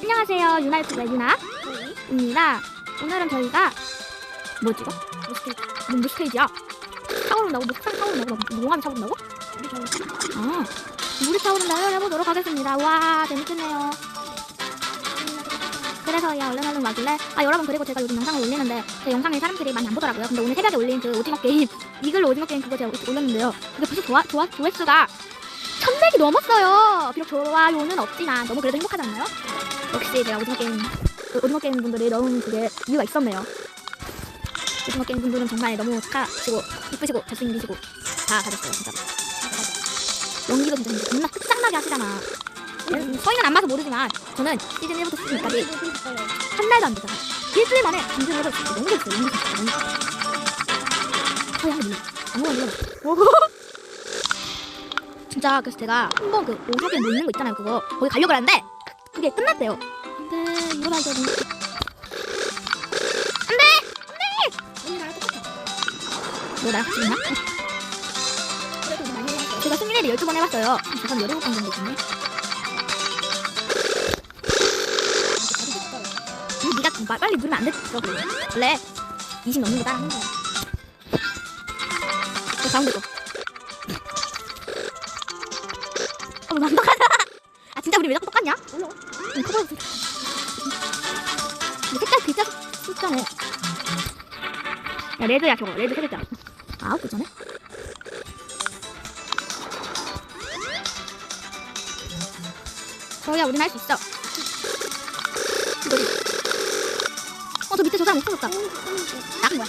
안녕하세요 유나 유튜브의 유나입니다 오늘은 저희가 뭐 찍어? 뭐 스테이지 뭐 스테이지야? 차오른다고? 뭐 식상 차오른다고? 뭐 용암이 차오른다고? 물이 차오른다 아 물이 차오른다를 해보도록 하겠습니다 와 재밌겠네요 그래서 야 얼른 얼른 와길래 아 여러분 그리고 제가 요즘 영상을 올리는데 제 영상을 사람들이 많이 안 보더라고요 근데 오늘 새벽에 올린 그 오징어 게임 이글 오징어 게임 그거 제가 올렸는데요 그게 벌써 좋아, 좋아, 조회수가 천백이 넘었어요 비록 좋아요는 없지만 너무 그래도 행복하지 않나요? 역시 제가 오징어 게임 그 오징어 게임 분들이 너무 그게 이유가 있었네요. 오징어 게임 분들은 정말 너무 착하시고 이쁘시고 잘생기시고 다 가졌어요 진짜 연기도 진짜 겁나 끝장나게 하시잖아. 저희는 안 봐서 모르지만 저는 시즌 1부터 시즌 2까지 한 달도 안 됐잖아요 일주일 만에 감정을 해서 너무 재밌어요 연기 진짜 너무 저희 한번 눌러 아무거나 눌러 진짜 그래서 제가 한번 그 오징어 게임 뭐 있는 거 있잖아요 그거. 거기 가려고 하는데 그게 끝났대요. 안돼 이거라 이거 안돼 안돼 너 나랑 같이 있나? 제가 승리를 12번 해봤어요. 한 17번 정도 있네. 음, 네가 마- 빨리 누르면 안 됐어. 원래 20 넘는 거 따라 하는 거야 저 가운데 거 어, 진짜 우리 왜 자꾸 똑같냐? 몰라. 응, 커버 근데 색깔 글자 숫자네. 야 레드야 저거. 레드 세 글자. 아홉 글자네 저야 우린 할 수 있어. 이거지. 어 저 밑에 저 사람 없어졌다. 나간 거야.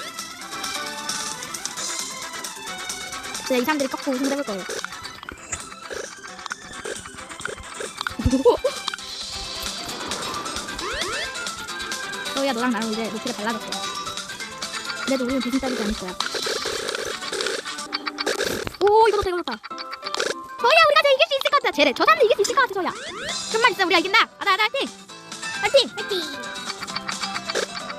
그래 이 사람들이 꺾고 우승을 해볼 거예요 저야 너랑 나랑 이제 높이가 달라졌어. 그래도 우리는 배신 따르지 않을 거야. 오 이거 좋다 이거 좋다. 저야 우리가 저 이길 수 있을 것 같아. 쟤네 저 사람들 이길 수 있을 것 같아 저야. 좀만 있으면 우리가 이긴다. 아다 아다 화이팅! 화이팅! 화이팅!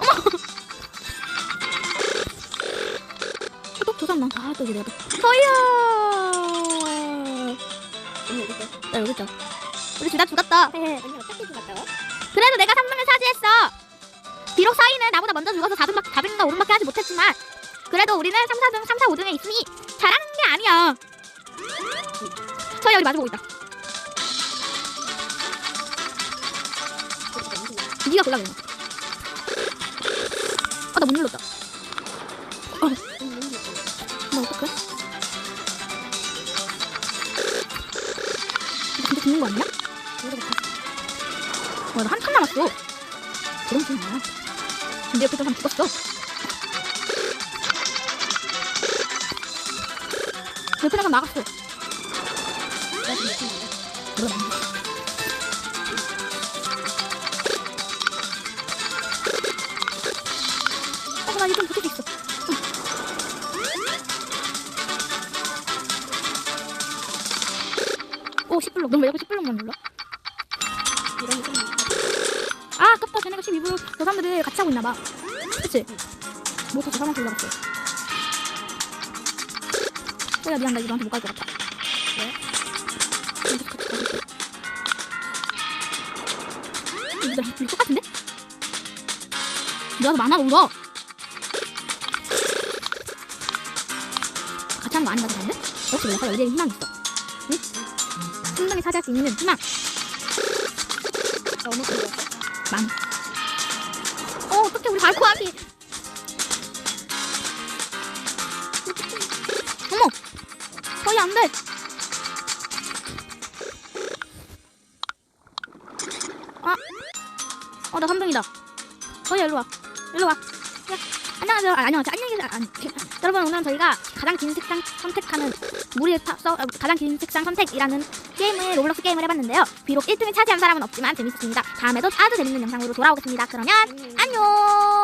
어머! 또, 저 사람 나아또 이제 내가 저야! 언니 어디 있어? 나 여기 있죠 우리 둘 다 죽었다. 언니 어떻게 죽었다고? 그래도 내가 3등을 차지했어 비록 사이는 나보다 먼저 죽어서 4등밖, 4등인가 5등밖에 하지 못했지만 그래도 우리는 3, 4등, 3, 4, 5등에 있으니 잘하는 게 아니야 저야 우리 마주보고 있다 니가 골라 그냥 아나 못 눌렀다 어. 나 어떡해? 이거 근데 죽는 거 아니야? 와, 나한칸 남았어. 그런 게 뭐야? 근데 옆에 사람 죽었어. 옆에 사람 나갔어. 어, 나 이거 붙을 수 있어. 응. 오, 10블록. 너왜 자꾸 10블록만 눌러? 아, 아깝다. 쟤네가 12블록. 저 사람들이 같이 하고 있나봐. 그치? 뭐저 사람한테 올라갔어. 야, 미안. 나 이거 너한테 못 갈 것 같아. 왜? 이거 이거 똑같은데? 더 많아 울어. 같이 하는 거 아닌가 본데? 역시 내가 여기에 희망이 있어. 응? 충분히 차지할 수 있는 희망. 너무 좋아. 만. 어, 어떡해, 우리 발코 하기. 어머! 거의 안 돼! 아! 어, 나 3등이다. 거의 일로 와. 일로 와. 야, 안녕하세요. 아, 안녕하세요. 안녕히 계세요. 아니, 여러분, 오늘은 저희가 가장 긴 색상 선택하는 무리 타, 써, 어, 가장 긴 색상 선택이라는 게임을 로블록스 게임을 해봤는데요. 비록 1등을 차지한 사람은 없지만 재밌었습니다. 다음에도 아주 재밌는 영상으로 돌아오겠습니다. 그러면 안녕.